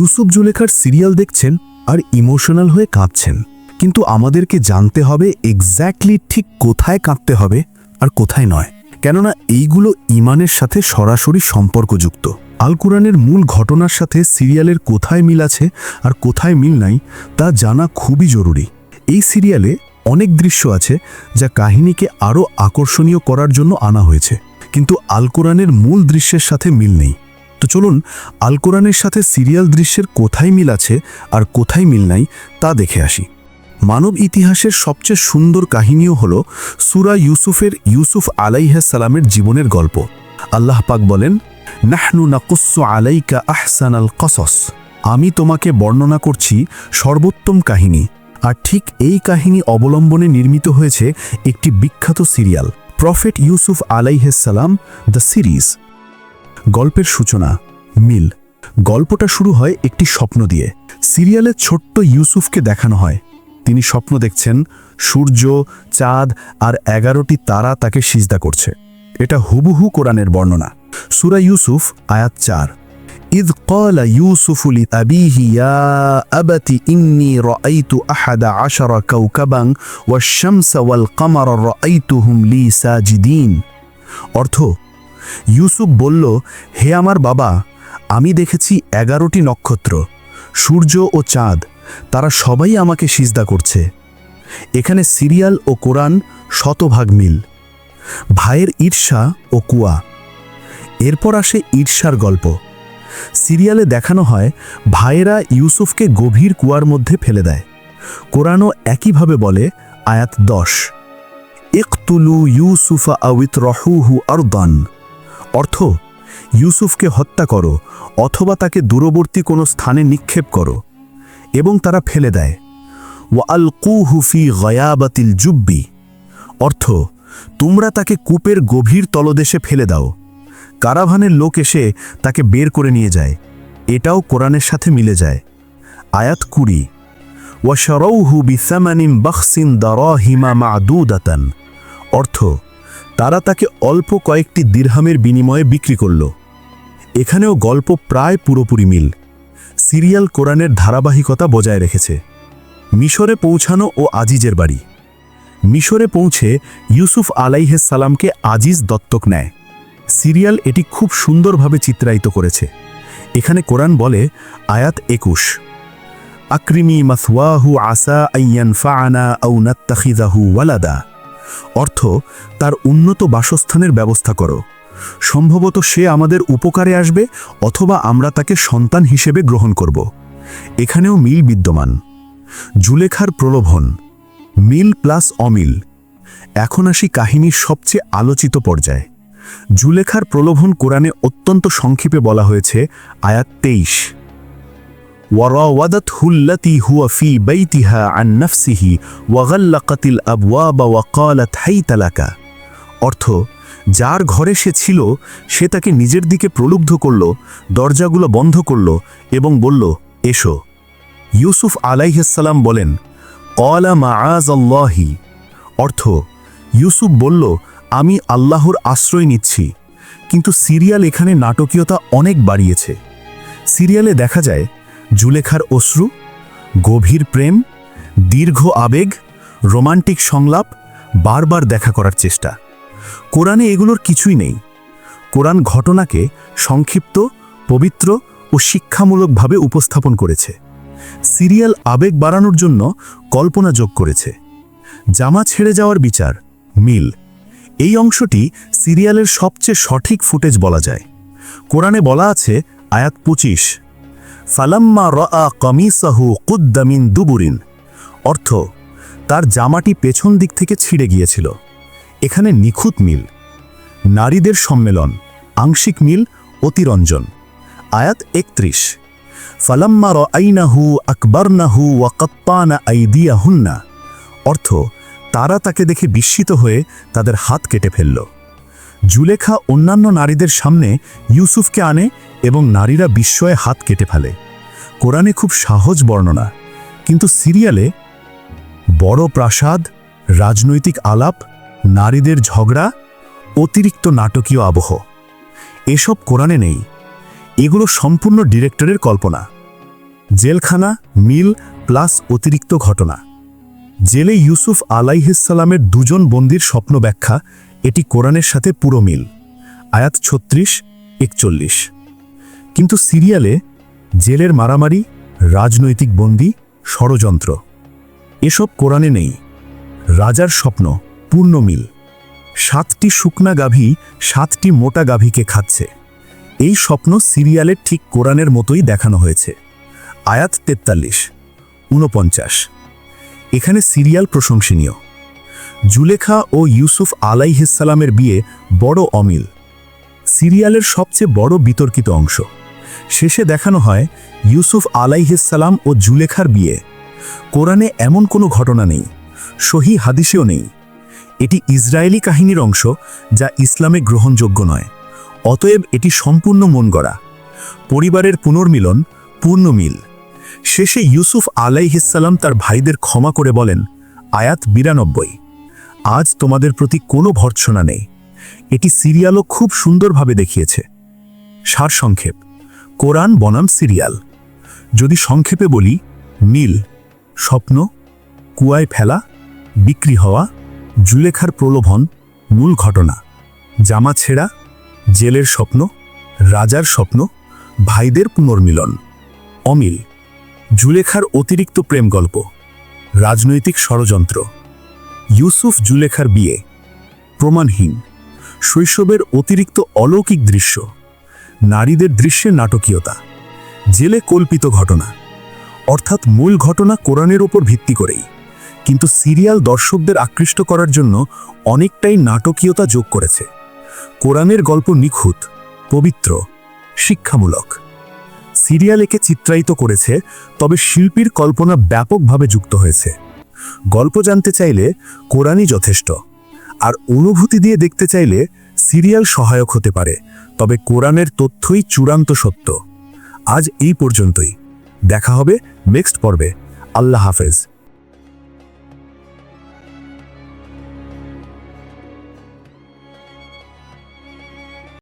Yusuf জুলেখার serial দেখছেন আর emotional হয়ে কাঁদছেন। কিন্তু আমাদেরকে জানতে হবে এক্স্যাক্টলি ঠিক কোথায় কাঁদতে হবে আর কোথায় নয়। কেননা এইগুলো ইমানের সাথে সরাসরি সম্পর্কযুক্ত। আল কোরআনের মূল ঘটনার সাথে সিরিয়ালের কোথায় মিল আছে আর কোথায় মিল নাই, তা জানা খুবই জরুরি। এই সিরিয়ালে অনেক দৃশ্য আছে যা কাহিনীকে আরও আকর্ষণীয় করার জন্য আনা হয়েছে। কিন্তু আল কোরআনের মূল দৃশ্যের সাথে মিল নেই। তো চলুন, আল কোরআনের সাথে সিরিয়াল দৃশ্যের কোথায় মিল আছে আর কোথায় মিল নাই তা দেখে আসি। মানব ইতিহাসের সবচেয়ে সুন্দর কাহিনীও হল সুরা ইউসুফের ইউসুফ আলাইহাসালামের জীবনের গল্প। আল্লাহ পাক বলেন, নাহনু নাকুস্সু আলাইকা আহসান আল কসস। আমি তোমাকে বর্ণনা করছি সর্বোত্তম কাহিনী, আর ঠিক এই কাহিনী অবলম্বনে নির্মিত হয়েছে একটি বিখ্যাত সিরিয়াল। প্রফেট ইউসুফ আলাইহাসালাম দ্য সিরিজ। গল্পের সূচনা মিল গল্পটা শুরু হয় একটি স্বপ্ন দিয়ে সিরিয়ালের ছোট্ট ইউসুফকে দেখানো হয় তিনি স্বপ্ন দেখছেন সূর্য চাঁদ আর এগারোটি তারা তাকে সিজদা করছে এটা হুবহু কোরআনের বর্ণনা সুরা ইউসুফ আয়াত চার إذ قال يوسف لأبيه يا أبت إني رأيت أحد عشر كوكبا والشمس والقمر رأيتهم لي ساجدين অর্থ ইউসুফ বলল, হে আমার বাবা, আমি দেখেছি এগারোটি নক্ষত্র, সূর্য ও চাঁদ, তারা সবাই আমাকে সিজদা করছে। এখানে সিরিয়াল ও কোরআন শতভাগ মিল। ভাইয়ের ঈর্ষা ও কুয়া। এরপর আসে ঈর্ষার গল্প। সিরিয়ালে দেখানো হয়, ভাইয়েরা ইউসুফকে গভীর কুয়ার মধ্যে ফেলে দেয়। কোরআনও একইভাবে বলে, আয়াত দশ। ইকতুলু ইউসুফা আউিত রহুহু আরদান। অর্থ? ইউসুফকে হত্যা করো, অথবা তাকে দূরবর্তী কোনো স্থানে নিক্ষেপ করো, এবং তারা ফেলে দেয়। ওয়া আল কুহুফি গয়াবাতিল জুব্বি। অর্থ, তোমরা তাকে কূপের গভীর তলদেশে ফেলে দাও। কারাভানের লোক এসে তাকে বের করে নিয়ে যায়। এটাও কোরআনের সাথে মিলে যায়। আয়াত কুড়ি। ওয়াশারৌহু বিসামানিম বখসিন দরহিমা মাদুদাতান। অর্থ তারা তাকে অল্প কয়েকটি দিরহামের বিনিময়ে বিক্রি করল। এখানেও গল্প প্রায় পুরোপুরি মিল। সিরিয়াল কোরআনের ধারাবাহিকতা বজায় রেখেছে। মিশরে পৌঁছানো ও আজিজের বাড়ি। মিশরে পৌঁছে ইউসুফ সালামকে আজিজ দত্তক নেয়। সিরিয়াল এটি খুব সুন্দরভাবে চিত্রায়িত করেছে। এখানে কোরআন বলে আয়াত একুশ। আক্রিমি মাসওয়াহু আসা আইয়ান ফাআনা আউ ওয়ালাদা। অর্থ, তার উন্নত বাসস্থানের ব্যবস্থা করো। সম্ভবত সে আমাদের উপকারে আসবে অথবা আমরা তাকে সন্তান হিসেবে গ্রহণ করব। এখানেও মিল বিদ্যমান। জুলেখার প্রলোভন, মিল প্লাস অমিল। এখন আসি কাহিনীর সবচেয়ে আলোচিত পর্যায়ে। জুলেখার প্রলোভন কোরআনে অত্যন্ত সংক্ষেপে বলা হয়েছে আয়াত তেইশ। وراودته التي هو في بيتها عن نفسه وغلقت الأبواب وقالت هيت لك অর্থ যার ঘরে সে ছিল সে তাকে নিজের দিকে প্রলুব্ধ করল দরজাগুলো বন্ধ করল এবং বলল এসো ইউসুফ আলাইহাসাল্লাম বলেন কলা মাআজ আল্লাহি অর্থ ইউসুফ বলল আমি আল্লাহর আশ্রয় নিচ্ছি কিন্তু সিরিয়াল এখানে নাটকীয়তা অনেক বাড়িয়েছে সিরিয়ালে দেখা যায় জুলেখার অশ্রু, গভীর প্রেম, দীর্ঘ আবেগ, রোমান্টিক সংলাপ বারবার দেখা করার চেষ্টা। কোরআনে এগুলোর কিছুই নেই। কোরআন ঘটনাকে সংক্ষিপ্ত, পবিত্র ও শিক্ষামূলকভাবে উপস্থাপন করেছে। সিরিয়াল আবেগ বাড়ানোর জন্য কল্পনা যোগ করেছে। জামা ছেড়ে যাওয়ার বিচার, মিল। এই অংশটি সিরিয়ালের সবচেয়ে সঠিক ফুটেজ বলা যায়। কোরআনে বলা আছে আয়াত পঁচিশ ফালাম্মা রা কমিসাহু কুদ্দামিন দুবুরিন। অর্থ, তার জামাটি পেছন দিক থেকে ছিঁড়ে গিয়েছিল। এখানে নিখুঁত মিল। নারীদের সম্মেলন, আংশিক মিল, অতিরঞ্জন। আয়াত একত্রিশ। ফালাম্মা আইনাহু আকবরনাহু ওয়াকাপ্পানা আইদিয়াহুন্না। অর্থ, তারা তাকে দেখে বিস্মিত হয়ে তাদের হাত কেটে ফেলল। জুলেখা অন্যান্য নারীদের সামনে ইউসুফকে আনে এবং নারীরা বিস্ময়ে হাত কেটে ফেলে। কোরআনে খুব সহজ বর্ণনা, কিন্তু সিরিয়ালে বড় প্রাসাদ, রাজনৈতিক আলাপ, নারীদের ঝগড়া, অতিরিক্ত নাটকীয় আবহ। এসব কোরআনে নেই। এগুলো সম্পূর্ণ ডিরেক্টরের কল্পনা। জেলখানা, মিল, প্লাস অতিরিক্ত ঘটনা। জেলে ইউসুফ আলাইহিসালামের দুজন বন্দির স্বপ্ন ব্যাখ্যা এটি কোরআনের সাথে পুরো মিল। আয়াত ছত্রিশ, একচল্লিশ। কিন্তু সিরিয়ালে জেলের মারামারি, রাজনৈতিক বন্দি, ষড়যন্ত্র। এসব কোরআনে নেই। রাজার স্বপ্ন, পূর্ণ মিল। সাতটি শুকনা গাভী সাতটি মোটা গাভীকে খাচ্ছে। এই স্বপ্ন সিরিয়ালের ঠিক কোরআনের মতোই দেখানো হয়েছে। আয়াত তেতাল্লিশ ঊনপঞ্চাশ। এখানে সিরিয়াল প্রশংসনীয়। জুলেখা ও ইউসুফ আলাইহিসালামের বিয়ে বড় অমিল। সিরিয়ালের সবচেয়ে বড় বিতর্কিত অংশ। শেষে দেখানো হয় ইউসুফ আলাইহিসালাম ও জুলেখার বিয়ে। কোরআনে এমন কোনো ঘটনা নেই, সহি হাদিসেও নেই। এটি ইসরায়েলি কাহিনীর অংশ যা ইসলামে গ্রহণযোগ্য নয়, অতএব এটি সম্পূর্ণ মন গড়া। পরিবারের পুনর্মিলন, পূর্ণ মিল। শেষে ইউসুফ আলাইহিসাল্লাম তার ভাইদের ক্ষমা করে বলেন, আয়াত বিরানব্বই। আজ তোমাদের প্রতি কোনো ভর্ৎসনা নেই। এটি সিরিয়ালও খুব সুন্দরভাবে দেখিয়েছে। সারসংক্ষেপ। কোরআন বনাম সিরিয়াল। যদি সংক্ষেপে বলি মিল স্বপ্ন, কুয়ায় ফেলা, বিক্রি হওয়া, জুলেখার প্রলোভন, মূল ঘটনা, জামা ছেঁড়া, জেলের স্বপ্ন, রাজার স্বপ্ন, ভাইদের পুনর্মিলন। অমিল, জুলেখার অতিরিক্ত প্রেম গল্প রাজনৈতিক ষড়যন্ত্র। ইউসুফ জুলেখার বিয়ে, প্রমাণহীন, শৈশবের অতিরিক্ত অলৌকিক দৃশ্য। নারীদের দৃশ্যের নাটকীয়তা। জেলে কল্পিত ঘটনা। অর্থাৎ মূল ঘটনা কোরআনের ওপর ভিত্তি করেই। কিন্তু সিরিয়াল দর্শকদের আকৃষ্ট করার জন্য অনেকটাই নাটকীয়তা যোগ করেছে। কোরআনের গল্প নিখুঁত, পবিত্র, শিক্ষামূলক। সিরিয়াল একে চিত্রায়িত করেছে, তবে শিল্পীর কল্পনা ব্যাপকভাবে যুক্ত হয়েছে। গল্প জানতে চাইলে কোরআনই যথেষ্ট। আর অনুভূতি দিয়ে দেখতে চাইলে সিরিয়াল সহায়ক হতে পারে, তবে কোরআনের তথ্যই চূড়ান্ত সত্য। আজ এই পর্যন্তই। দেখা হবে নেক্সট পর্বে। আল্লাহ হাফেজ।